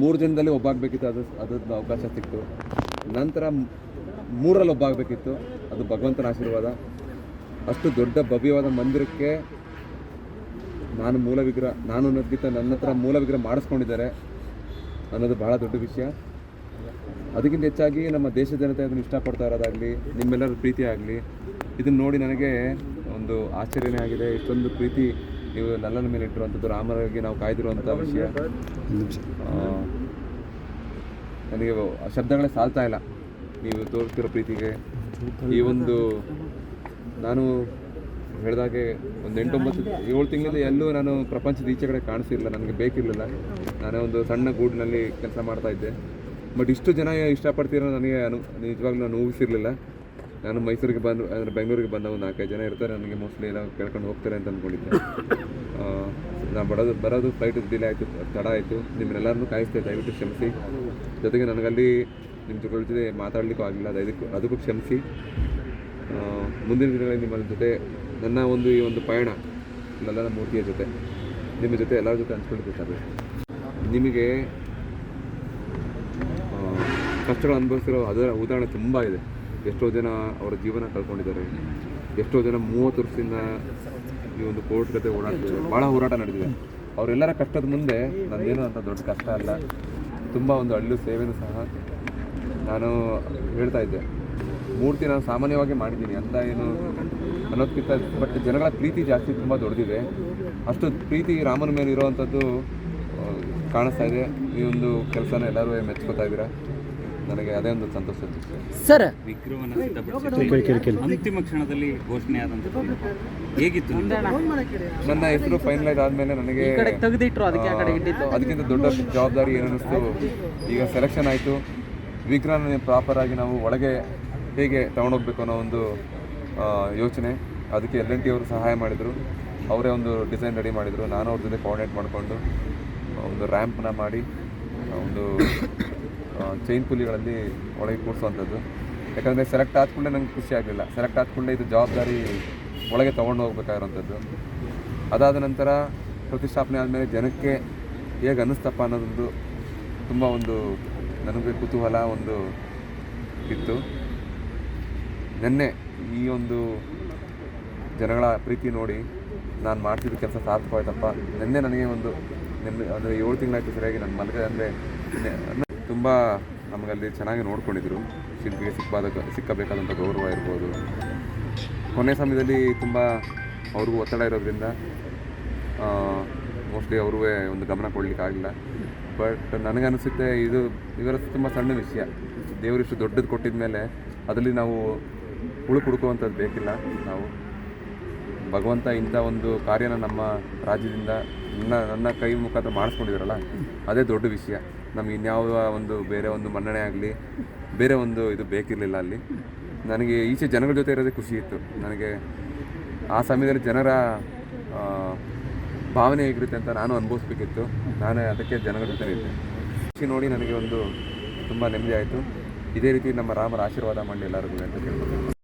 ಮೂರು ದಿನದಲ್ಲಿ ಒಬ್ಬಾಗಬೇಕಿತ್ತು, ಅದು ಅದ್ರದ್ದು ಅವಕಾಶ ಸಿಕ್ತು. ನಂತರ ಮೂರಲ್ಲಿ ಒಬ್ಬ ಆಗಬೇಕಿತ್ತು ಅದು ಭಗವಂತನ ಆಶೀರ್ವಾದ. ಅಷ್ಟು ದೊಡ್ಡ ಭವ್ಯವಾದ ಮಂದಿರಕ್ಕೆ ನಾನು ಮೂಲ ವಿಗ್ರಹ, ನಾನು ಅನ್ನೋದಕ್ಕಿಂತ ನನ್ನ ಹತ್ರ ಮೂಲ ವಿಗ್ರಹ ಮಾಡಿಸ್ಕೊಂಡಿದ್ದಾರೆ ಅನ್ನೋದು ಬಹಳ ದೊಡ್ಡ ವಿಷಯ. ಅದಕ್ಕಿಂತ ಹೆಚ್ಚಾಗಿ ನಮ್ಮ ದೇಶ ಜನತೆ ಅದನ್ನು ಇಷ್ಟಪಡ್ತಾ ಇರೋದಾಗಲಿ, ನಿಮ್ಮೆಲ್ಲರ ಪ್ರೀತಿ ಆಗಲಿ ಇದನ್ನು ನೋಡಿ ನನಗೆ ಒಂದು ಆಶ್ಚರ್ಯನೇ ಆಗಿದೆ. ಇಷ್ಟೊಂದು ಪ್ರೀತಿ ನೀವು ನನ್ನ ಮೇಲೆ ಇಟ್ಟಿರುವಂಥದ್ದು ರಾಮನಿಗೆ ನಾವು ಕಾಯ್ದಿರುವಂಥ ವಿಷಯ. ನನಗೆ ಶಬ್ದಗಳೇ ಸಾಲ್ತಾ ಇಲ್ಲ. ನೀವು ತೋರಿಸ್ತಿರೋ ಪ್ರೀತಿಗೆ. ಈ ಒಂದು ನಾನು ಹೇಳಿದಾಗೆ ಒಂದು ಎಂಟೊಂಬತ್ತು ಏಳು ತಿಂಗಳಿಂದ ಎಲ್ಲೂ ನಾನು ಪ್ರಪಂಚದ ಈಚೆ ಕಡೆ ಕಾಣಿಸಿರಲಿಲ್ಲ. ನನಗೆ ಬೇಕಿರಲಿಲ್ಲ. ನಾನೇ ಒಂದು ಸಣ್ಣ ಗೂಡಿನಲ್ಲಿ ಕೆಲಸ ಮಾಡ್ತಾ ಇದ್ದೆ. ಬಟ್ ಇಷ್ಟು ಜನ ಇಷ್ಟಪಡ್ತೀರೋ ನನಗೆ ಅನು ನಿಜವಾಗ್ಲೂ ನಾನು ಊಹಿಸಿರಲಿಲ್ಲ. ನಾನು ಮೈಸೂರಿಗೆ ಬಂದು, ಅಂದರೆ ಬೆಂಗಳೂರಿಗೆ ಬಂದ ಒಂದು ನಾಲ್ಕೈದು ಜನ ಇರ್ತಾರೆ, ನನಗೆ ಮೋಸ್ಟ್ಲಿ ಎಲ್ಲ ಕೇಳ್ಕೊಂಡು ಹೋಗ್ತಾರೆ ಅಂತ ಅಂದ್ಕೊಂಡಿದ್ದೆ ನಾನು ಬರೋದು ಬರೋದು ಫ್ಲೈಟ್ ಡಿಲೇ ಆಯಿತು, ತಡ ಆಯಿತು ನಿಮ್ಮನ್ನೆಲ್ಲರನ್ನೂ ಕಾಯಿಸ್ತೇವೆ ದಯವಿಟ್ಟು ಕ್ಷಮಿಸಿ. ಜೊತೆಗೆ ನನಗಲ್ಲಿ ನಿಮ್ಮ ಜೊತೆ ಜೊತೆ ಮಾತಾಡಲಿಕ್ಕೂ ಆಗಲಿಲ್ಲ ಅದಕ್ಕೂ ಅದಕ್ಕೂ ಕ್ಷಮಿಸಿ. ಮುಂದಿನ ದಿನಗಳಲ್ಲಿ ನಿಮ್ಮ ಜೊತೆ, ನನ್ನ ಒಂದು ಈ ಒಂದು ಪಯಣ ನನ್ನ ಮೂರ್ತಿಯ ಜೊತೆ, ನಿಮ್ಮ ಜೊತೆ ಎಲ್ಲರ ಜೊತೆ ಇಷ್ಟಪಡ್ತೀನಿ ನಿಮಗೆ ಕಷ್ಟಗಳು ಅನುಭವಿಸಿರೋ ಅದರ ಉದಾಹರಣೆ ತುಂಬ ಇದೆ. ಎಷ್ಟೋ ಜನ ಅವರ ಜೀವನ ಕಳ್ಕೊಂಡಿದ್ದಾರೆ. ಎಷ್ಟೋ ಜನ ಮೂವತ್ತು ವರ್ಷದಿಂದ ಈ ಒಂದು ಕೋರ್ಟ್ ಜೊತೆ ಓಡಾಡ್ತಿದ್ದಾರೆ ಭಾಳ ಹೋರಾಟ ನಡೆದಿದೆ. ಅವರೆಲ್ಲರ ಕಷ್ಟದ ಮುಂದೆ ನಂದೇನು ಅಂತ ದೊಡ್ಡ ಕಷ್ಟ ಅಲ್ಲ. ತುಂಬ ಒಂದು ಹಳ್ಳು ಸೇವೆನೂ ಸಹ ನಾನು ಹೇಳ್ತಾ ಇದ್ದೆ. ಮೂರ್ತಿ ನಾನು ಸಾಮಾನ್ಯವಾಗಿ ಮಾಡಿದ್ದೀನಿ. ಅಂತ ಏನು ಅನ್ನೋದಕ್ಕಿಂತ ಬಟ್ ಜನಗಳ ಪ್ರೀತಿ ಜಾಸ್ತಿ ತುಂಬ ದೊಡ್ಡದಿದೆ. ಅಷ್ಟು ಪ್ರೀತಿ ರಾಮನ ಮೇಲೆ ಇರೋವಂಥದ್ದು ಕಾಣಿಸ್ತಾ ಇದೆ. ಈ ಒಂದು ಕೆಲಸನ ಎಲ್ಲರೂ ಮೆಚ್ಕೋತಾ ಇದ್ದೀರಾ? ನನಗೆ ಅದೇ ಒಂದು ಸಂತೋಷ ಇತ್ತು. ಸರ್. ವಿಗ್ರಹವನ್ನು ಸಿದ್ಧಪಡಿಸಿ ಅಂತಿಮ ಕ್ಷಣದಲ್ಲಿ ಘೋಷಣೆ ಆದಂಥದ್ದು ಹೇಗಿತ್ತು? ನನ್ನ ಹೆಸರು ಫೈನಲೈಸ್ ಆದಮೇಲೆ ನನಗೆ ತೆಗೆದಿಟ್ರು ಅದಕ್ಕೆ ಆ ಕಡೆ ಇಟ್ಟಿದ್ದು. ಅದಕ್ಕಿಂತ ದೊಡ್ಡ ಜವಾಬ್ದಾರಿ ಏನಿಸ್ತು ಈಗ ಸೆಲೆಕ್ಷನ್ ಆಯಿತು. ವಿಗ್ರಹನ ಪ್ರಾಪರ್ ಆಗಿ ನಾವು ಒಳಗೆ ಹೇಗೆ ತಗೊಂಡೋಗ್ಬೇಕು ಅನ್ನೋ ಒಂದು ಯೋಚನೆ. ಅದಕ್ಕೆ ಎಲ್ ಎನ್ ಟಿ ಅವರು ಸಹಾಯ ಮಾಡಿದರು. ಅವರೇ ಒಂದು ಡಿಸೈನ್ ರೆಡಿ ಮಾಡಿದರು. ನಾನು ಅವ್ರ ಜೊತೆ ಕೋಆರ್ಡಿನೇಟ್ ಮಾಡಿಕೊಂಡು ಒಂದು ರ್ಯಾಂಪ್ನ ಮಾಡಿ ಒಂದು ಚೈನ್ ಪುಲಿಗಳಲ್ಲಿ ಒಳಗೆ ಕೂರಿಸುವಂಥದ್ದು. ಯಾಕಂದರೆ ಸೆಲೆಕ್ಟ್ ಆದ ಕೂಡಲೇ ನಂಗೆ ಖುಷಿ ಆಗಲಿಲ್ಲ. ಸೆಲೆಕ್ಟ್ ಆದ ಇದು ಜವಾಬ್ದಾರಿ ಒಳಗೆ ತೊಗೊಂಡು ಹೋಗ್ಬೇಕಾಗಿರೋಂಥದ್ದು ಅದಾದ ನಂತರ ಪ್ರತಿಷ್ಠಾಪನೆ ಆದಮೇಲೆ ಜನಕ್ಕೆ ಹೇಗೆ ಅನ್ನಿಸ್ತಪ್ಪ ಅನ್ನೋದೊಂದು ತುಂಬ ಒಂದು ನನಗೆ ಕುತೂಹಲ ಒಂದು ಇತ್ತು. ನೆನ್ನೆ ಈ ಒಂದು ಜನಗಳ ಪ್ರೀತಿ ನೋಡಿ ನಾನು ಮಾಡ್ತಿದ್ದ ಕೆಲಸ ಸಾರ್ಥಕವಾಯ್ತಪ್ಪ ನಿನ್ನೆ ನನಗೆ ಒಂದು ನೆಮ್ಮದಿ ಅಂದರೆ ಏಳು ತಿಂಗಳಾಯ್ತು ಸರಿಯಾಗಿ ನನ್ನ ಮಲಗ ಅಂದರೆ ತುಂಬ ನಮಗಲ್ಲಿ ಚೆನ್ನಾಗಿ ನೋಡ್ಕೊಂಡಿದ್ರು. ಶಿಲ್ಪಿಗೆ ಸಿಕ್ಕಬಾದ ಸಿಕ್ಕಬೇಕಾದಂಥ ಗೌರವ ಇರ್ಬೋದು. ಕೊನೆ ಸಮಯದಲ್ಲಿ ತುಂಬ ಅವ್ರಿಗೂ ಒತ್ತಡ ಇರೋದ್ರಿಂದ ಮೋಸ್ಟ್ಲಿ ಅವ್ರೂ ಒಂದು ಗಮನ ಕೊಡಲಿಕ್ಕಾಗಿಲ್ಲ ಬಟ್ ನನಗನ್ನಿಸುತ್ತೆ ಇದು ಇವರ ತುಂಬ ಸಣ್ಣ ವಿಷಯ. ದೇವರಿಷ್ಟು ದೊಡ್ಡದು ಕೊಟ್ಟಿದ ಮೇಲೆ ಅದರಲ್ಲಿ ನಾವು ಹುಳು ಹುಡುಕುವಂಥದ್ದು ಬೇಕಿಲ್ಲ. ನಾವು ಭಗವಂತ ಇಂಥ ಒಂದು ಕಾರ್ಯನ ನಮ್ಮ ರಾಜ್ಯದಿಂದ ನನ್ನ ನನ್ನ ಕೈ ಮುಖಾಂತರ ಮಾಡಿಸ್ಕೊಂಡಿದ್ರಲ್ಲ ಅದೇ ದೊಡ್ಡ ವಿಷಯ. ನಮ್ಗೆ ಇನ್ಯಾವ ಒಂದು ಬೇರೆ ಒಂದು ಮನ್ನಣೆ ಆಗಲಿ, ಬೇರೆ ಒಂದು ಇದು ಬೇಕಿರಲಿಲ್ಲ ಅಲ್ಲಿ. ನನಗೆ ಈಚೆ ಜನಗಳ ಜೊತೆ ಇರೋದೇ ಖುಷಿ ಇತ್ತು. ನನಗೆ ಆ ಸಮಯದಲ್ಲಿ ಜನರ ಭಾವನೆ ಹೇಗಿರುತ್ತೆ ಅಂತ ನಾನು ಅನುಭವಿಸ್ಬೇಕಿತ್ತು. ನಾನೇ ಅದಕ್ಕೆ ಜನಗಳ ಜೊತೆ ಇದ್ದೆ. ಖುಷಿ ನೋಡಿ ನನಗೆ ಒಂದು ತುಂಬ ನೆಮ್ಮದಿ ಆಯಿತು. ಇದೇ ರೀತಿ ನಮ್ಮ ರಾಮರ ಆಶೀರ್ವಾದ ಮಾಡಿ ಎಲ್ಲರಿಗೂ ಅಂತ ಕೇಳ್ಬೋದು